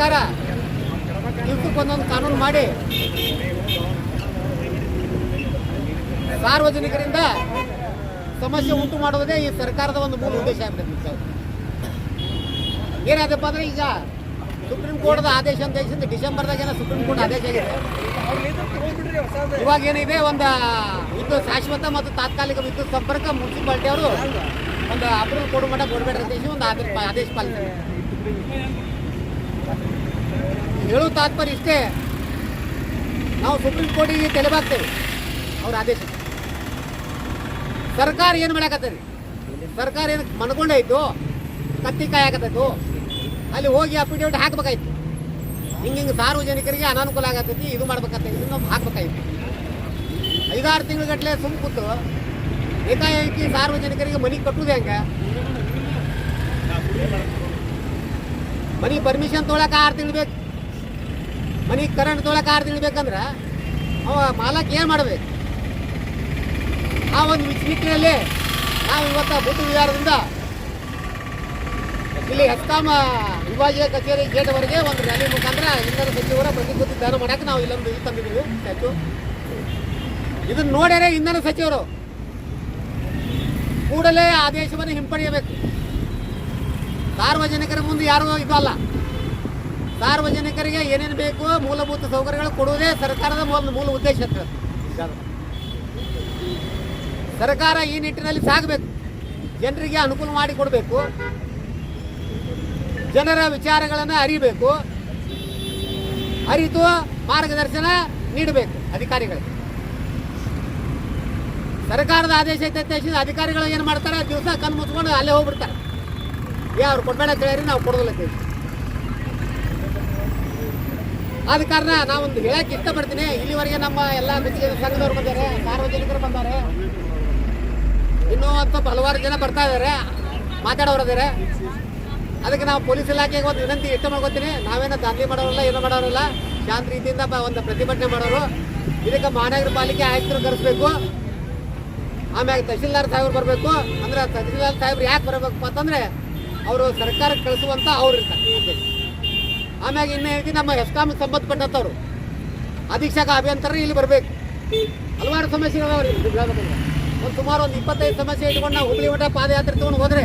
ಸರ್ಕಾರ ಇದಕ್ಕೊಂದೊಂದು ಕಾನೂನು ಮಾಡಿ ಸಾರ್ವಜನಿಕರಿಂದ ಸಮಸ್ಯೆ ಉಂಟು ಮಾಡುವುದೇ ಈ ಸರ್ಕಾರದ ಒಂದು ಮೂಲ ಉದ್ದೇಶ ಆಗ್ಬಿಡುತ್ತೆ ಏನಾದಪ್ಪ ಅಂದ್ರೆ ಈಗ ಸುಪ್ರೀಂ ಕೋರ್ಟ್ ಆದೇಶ ಅಂತ ಹೇಳಿದ್ರೆ ಡಿಸೆಂಬರ್ದಾಗ ಏನೋ ಸುಪ್ರೀಂ ಕೋರ್ಟ್ ಆದೇಶ ಆಗಿದೆ. ಇವಾಗ ಏನಿದೆ, ಒಂದು ವಿದ್ಯುತ್ ಶಾಶ್ವತ ಮತ್ತು ತಾತ್ಕಾಲಿಕ ವಿದ್ಯುತ್ ಸಂಪರ್ಕ ಮುನ್ಸಿಪಾಲಿಟಿ ಅವರು ಒಂದು ಅಪ್ರೂವಲ್ ಕೊಡು ಮಟ್ಟ ಅಂತ ಹೇಳಿ ಒಂದು ಆದೇಶ ಆದೇಶ ಪಾಲಿಸ್ತಾರೆ ಹೇಳೋ ತಾತ್ಪರ್ಯ ಇಷ್ಟೇ. ನಾವು ಸುಪ್ರೀಂ ಕೋರ್ಟಿಗೆ ತಲೆಬಾಗ್ತೇವೆ ಅವ್ರ ಆದೇಶ. ಸರ್ಕಾರ ಏನು ಮಾಡಾಕತ್ತರಿ ಸರ್ಕಾರ ಏನು ಮನ್ಕೊಂಡಾಯ್ತು ಕತ್ತಿ ಕಾಯಕತ್ತೈತು ಅಲ್ಲಿ ಹೋಗಿ ಅಫಿಡೇವಿಟ್ ಹಾಕ್ಬೇಕಾಯ್ತು. ಹಿಂಗೆ ಹಿಂಗೆ ಸಾರ್ವಜನಿಕರಿಗೆ ಅನಾನುಕೂಲ ಆಗತ್ತೈತಿ, ಇದು ಮಾಡ್ಬೇಕಂತ ಇದನ್ನು ಹಾಕ್ಬೇಕಾಯ್ತು. ಐದಾರು ತಿಂಗಳಗಟ್ಟಲೆ ಸುಮ್ ಕೂತು ಏಕಾಏಕಿ ಸಾರ್ವಜನಿಕರಿಗೆ ಮನೆ ಕಟ್ಟುದು ಹೆಂಗೆ? ಮನೆ ಪರ್ಮಿಷನ್ ತೊಗೊಳಕ್ಕೆ ಆರು ತಿಂಗಳು ಬೇಕು. ಮನೆ ಕರೆಂಟ್ ತೊಗೊಳಕ್ಕೆ ಆರು ತಿಂಗಳು ಅವ ಮಾಲಕ್ ಏನು ಮಾಡಬೇಕು? ಆ ಒಂದು ನಿಟ್ಟಿನಲ್ಲಿ ನಾವು ಇವತ್ತು ಬುದ್ಧ ವಿಹಾರದಿಂದ ಇಲ್ಲಿ ಹೆಸ್ಕಾಂ ವಿಭಾಗೀಯ ಕಚೇರಿ ಗೇಟ್ವರೆಗೆ ಒಂದು ರ್ಯಾಲಿ ಮುಖಾಂತರ ಇಂಧನ ಸಚಿವರ ಪ್ರತಿಕೃತಿ ದಾನ ಮಾಡಕ್ಕೆ ನಾವು ಇಲ್ಲೊಂದು ಇದು ತಂದಿದ್ದೀವಿ. ಆಯಿತು ಇದನ್ನು ನೋಡ್ಯಾರೆ ಇಂಧನ ಸಚಿವರು. ಕೂಡಲೇ ಆದೇಶವನ್ನು ಹಿಂಪಡೆಯಬೇಕು. ಸಾರ್ವಜನಿಕರ ಮುಂದೆ ಯಾರು ಇದಲ್ಲ ಸಾರ್ವಜನಿಕರಿಗೆ ಏನೇನು ಬೇಕು, ಮೂಲಭೂತ ಸೌಕರ್ಯಗಳು ಕೊಡುವುದೇ ಸರ್ಕಾರದ ಒಂದು ಮೂಲ ಉದ್ದೇಶ ಅಂತ. ಸರ್ಕಾರ ಈ ನಿಟ್ಟಿನಲ್ಲಿ ಸಾಗಬೇಕು. ಜನರಿಗೆ ಅನುಕೂಲ ಮಾಡಿ ಕೊಡಬೇಕು. ಜನರ ವಿಚಾರಗಳನ್ನು ಅರಿಬೇಕು. ಅರಿತು ಮಾರ್ಗದರ್ಶನ ನೀಡಬೇಕು ಅಧಿಕಾರಿಗಳಿಗೆ. ಸರ್ಕಾರದ ಆದೇಶ ಐತೆ ಅಧಿಕಾರಿಗಳು ಏನು ಮಾಡ್ತಾರೆ? ದಿವಸ ಕಣ್ಣು ಮುಚ್ಕೊಂಡು ಅಲ್ಲೇ ಹೋಗ್ಬಿಡ್ತಾರೆ. ಏ, ಅವ್ರು ಕೊಡ್ಬೇಡ ಅಂತ ಹೇಳಿ ನಾವು ಕೊಡೋದಿಲ್ಲ ಅಂತ ಹೇಳಿ. ಆದ ಕಾರಣ ನಾವೊಂದು ಹೇಳಕ್ಕೆ ಇಷ್ಟಪಡ್ತೀನಿ. ಇಲ್ಲಿವರೆಗೆ ನಮ್ಮ ಎಲ್ಲ ಮೆಚ್ಚಿಗೆ ಸಂಘದವ್ರು ಬಂದಾರೆ, ಸಾರ್ವಜನಿಕರು ಬಂದಾರೆ. ಇನ್ನೂ ಅಂತ ಹಲವಾರು ಜನ ಬರ್ತಾ ಇದ್ದಾರೆ ಮಾತಾಡೋರು ಇದ್ದಾರೆ ಅದಕ್ಕೆ ನಾವು ಪೊಲೀಸ್ ಇಲಾಖೆಗೆ ಒಂದು ವಿನಂತಿ ಇಷ್ಟ ಮಾಡ್ಕೋತೀನಿ. ನಾವೇನೋ ದಾಖಲೆ ಮಾಡೋರಲ್ಲ, ಏನೋ ಮಾಡೋರಲ್ಲ, ಶಾಂತ ರೀತಿಯಿಂದ ಒಂದು ಪ್ರತಿಭಟನೆ ಮಾಡೋರು. ಇದಕ್ಕೆ ಮಹಾನಗರ ಪಾಲಿಕೆ ಆಯುಕ್ತರು ಕರೆಸ್ಬೇಕು. ಆಮ್ಯಾಗ ತಹಶೀಲ್ದಾರ್ ಸಾಹೇಬ್ರು ಬರಬೇಕು. ಅಂದ್ರೆ ತಹಶೀಲ್ದಾರ್ ಸಾಹೇಬ್ರು ಯಾಕೆ ಬರಬೇಕಪ್ಪ ಅಂತಂದ್ರೆ ಅವರು ಸರ್ಕಾರಕ್ಕೆ ಕಳಿಸುವಂತ ಅವ್ರು ಇರ್ತಾರೆ. ಆಮ್ಯಾಗ ಇನ್ನೇ ಹೇಳ್ತೀನಿ, ನಮ್ಮ ಹೆಸ್ಕಾಮ್ ಸಂಬಂಧಪಟ್ಟಂಥವ್ರು, ಅಧೀಕ್ಷಕ ಅಭಿಯಂತರ ಇಲ್ಲಿ ಬರಬೇಕು. ಹಲವಾರು ಸಮಸ್ಯೆಗಳು ಅವ್ರಿ ಒಂದು ಸುಮಾರು ಒಂದು ಇಪ್ಪತ್ತೈದು ಸಮಸ್ಯೆ ಇಟ್ಕೊಂಡು ನಾವು ಹುಬ್ಳಿ ಮಠ ಪಾದಯಾತ್ರೆ ತೊಗೊಂಡು ಹೋದ್ರೆ,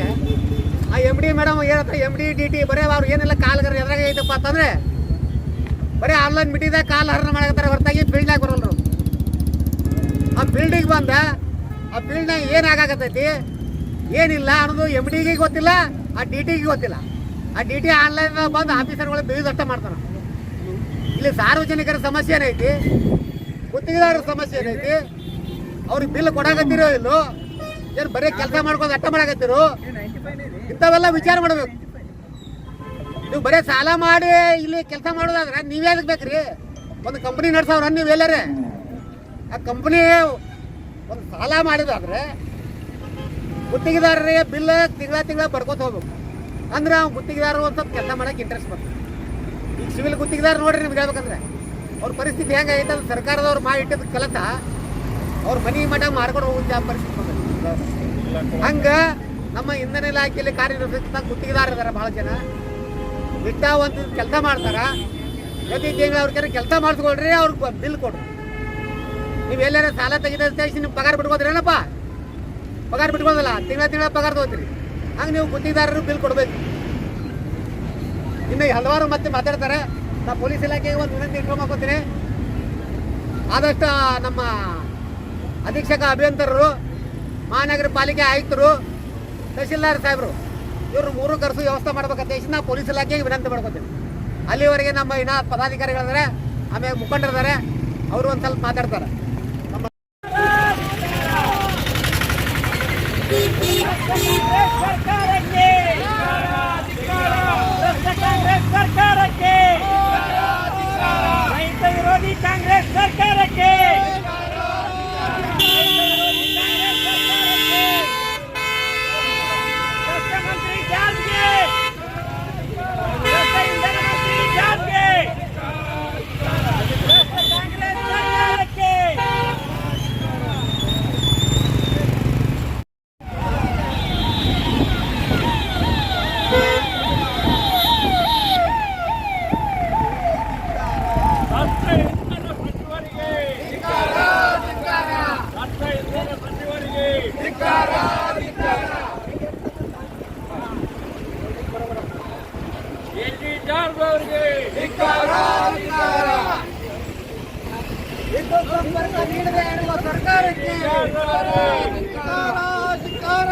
ಆ ಎಂ ಡಿ ಮೇಡಮ್ ಏನಂತ ಎಂ ಡಿ ಡಿ ಟಿ ಬರೇ ಅವ್ರು ಏನೆಲ್ಲ ಕಾಲ್ಗಾರ ಎದ್ರಾಗ ಐತಪ್ಪ ಅಂತಂದ್ರೆ, ಬರೀ ಆನ್ಲೈನ್ ಮೀಟಿಂಗ್ದಾಗ ಕಾಲ್ ಹರಣ ಮಾಡಕತ್ತಾರೆ ಹೊರತಾಗಿ ಫೀಲ್ಡ್ನಾಗ ಬರಲ್ರು ಆ ಫೀಲ್ಡಿಗೆ ಬಂದ, ಆ ಫೀಲ್ಡ್ನಾಗ ಏನು ಆಗಾಕತ್ತೈತಿ? ಏನಿಲ್ಲ ಅನ್ನೋದು ಎಂ ಡಿಗೆ ಗೊತ್ತಿಲ್ಲ. ಆ ಡಿ ಟಿಗೆ ಗೊತ್ತಿಲ್ಲ. ಆ ಡಿ ಟಿ ಆನ್ಲೈನ್ ಬಂದು ಆಫೀಸರ್ಗಳು ಬೇಯ್ದಷ್ಟ ಮಾಡ್ತಾನೆ ಇಲ್ಲಿ ಸಾರ್ವಜನಿಕರ ಸಮಸ್ಯೆ ಏನೈತಿ? ಗುತ್ತಿಗೆದಾರರ ಸಮಸ್ಯೆ ಏನೈತಿ? ಅವ್ರಿಗೆ ಬಿಲ್ ಕೊಡಾಕತ್ತಿರೋ ಇಲ್ಲೋ? ಏನು ಬರೀ ಕೆಲಸ ಮಾಡ್ಕೊಂಡು ಅಟ್ಟ ಮಾಡಾಕತ್ತಿರು? ಇಂಥವೆಲ್ಲ ವಿಚಾರ ಮಾಡಬೇಕು. ನೀವು ಬರೀ ಸಾಲ ಮಾಡಿ ಇಲ್ಲಿ ಕೆಲಸ ಮಾಡೋದಾದ್ರೆ ನೀವೇ ಅದಕ್ಕೆ ಬೇಕ್ರಿ? ಒಂದು ಕಂಪ್ನಿ ನಡೆಸೋರ ನೀವು ಎಲ್ಲರೇ. ಆ ಕಂಪ್ನಿ ಒಂದು ಸಾಲ ಮಾಡಿದಾದ್ರೆ ಗುತ್ತಿಗೆದಾರರಿಗೆ ಬಿಲ್ ತಿಂಗಳ ತಿಂಗಳ ಬರ್ಕೋತ ಹೋಗ್ಬೇಕು. ಅಂದ್ರೆ ಅವ್ನು ಗುತ್ತಿಗೆದಾರರು ಒಂದು ಸ್ವಲ್ಪ ಕೆಲಸ ಮಾಡಕ್ಕೆ ಇಂಟ್ರೆಸ್ಟ್ ಬರ್ತದೆ ಈಗ ಸಿವಿಲ್ ಗುತ್ತಿಗೆದಾರ ನೋಡ್ರಿ ನಿಮ್ಗೆ ಹೇಳ್ಬೇಕಂದ್ರೆ, ಅವ್ರ ಪರಿಸ್ಥಿತಿ ಹೆಂಗೈತೆ ಅಂದ್ರೆ ಸರ್ಕಾರದವ್ರು ಮಾಡಿ ಇಟ್ಟಿದ್ದ ಕೆಲಸ, ಅವ್ರ ಮನೆ ಮಠ ಮಾರ್ಕೊಂಡು ಹೋಗುವಂತ ಪರಿಸ್ಥಿತಿ ಹಂಗೆ ಹಂಗ ನಮ್ಮ ಇಂಧನ ಇಲಾಖೆಯಲ್ಲಿ ಕಾರ್ಯನಿರ್ವಹಿಸಿದ ಗುತ್ತಿಗೆದಾರ ಇದಾರೆ ಬಹಳ ಜನ. ನಿಷ್ಠಾವಂತ ಕೆಲಸ ಮಾಡ್ತಾರ, ಪ್ರತಿ ತಿಂಗಳು ಅವ್ರ ಕೆಲಸ ಮಾಡಿಸ್ಕೊಳ್ರಿ ಅವ್ರಿಗೆ ಬಿಲ್ ಕೊಡ್ರಿ. ನೀವು ಎಲ್ಲಾರ ಸಾಲ ತೆಗಿದ ನೀವು ಪಗಾರ ಬಿಟ್ಕೋದ್ರೇನಪ್ಪ ಪಗಾರ ಬಿಟ್ಕೊಂಡಲ್ಲ ತಿಂಗಳ ತಿಂಗಳ ಪಗಾರ ತಗೋತೀರಿ. ಹಂಗೆ ನೀವು ಗುತ್ತಿಗೆದಾರರು ಬಿಲ್ ಕೊಡಬೇಕು. ಇನ್ನು ಹಲವಾರು ಮತ್ತೆ ಮಾತಾಡ್ತಾರೆ, ನಾ ಪೊಲೀಸ್ ಇಲಾಖೆಗೆ ಒಂದು ವಿನಂತಿ ಇಟ್ಕೊಂಡ್ ಹಾಕೋತೀನಿ ಆದಷ್ಟು ನಮ್ಮ ಅಧೀಕ್ಷಕ ಅಭಿಯಂತರರು, ಮಹಾನಗರ ಪಾಲಿಕೆ ಆಯುಕ್ತರು, ತಹಶೀಲ್ದಾರ್ ಸಾಹೇಬರು, ಇವರು ಮೂರು ಕರೆಸು ವ್ಯವಸ್ಥೆ ಮಾಡ್ಬೇಕಂತ ಹೇಳಿ ನಾ ಪೊಲೀಸ್ ಇಲಾಖೆಗೆ ವಿನಂತಿ ಮಾಡ್ಕೋತೀನಿ. ಅಲ್ಲಿವರೆಗೆ ನಮ್ಮ ಇನ್ನ ಪದಾಧಿಕಾರಿಗಳಿದ್ದಾರೆ ಆಮೇಲೆ ಮುಖಂಡರಿದ್ದಾರೆ ಅವರು ಒಂದು ಸ್ವಲ್ಪ ಮಾತಾಡ್ತಾರೆ. ಅವರಿಗೆ ವಿದ್ಯುತ್ ಸಂಪರ್ಕ ನೀಡದೆ ಇರುವ ಸರ್ಕಾರಕ್ಕೆ ಧಿಕ್ಕಾರ, ಧಿಕ್ಕಾರ.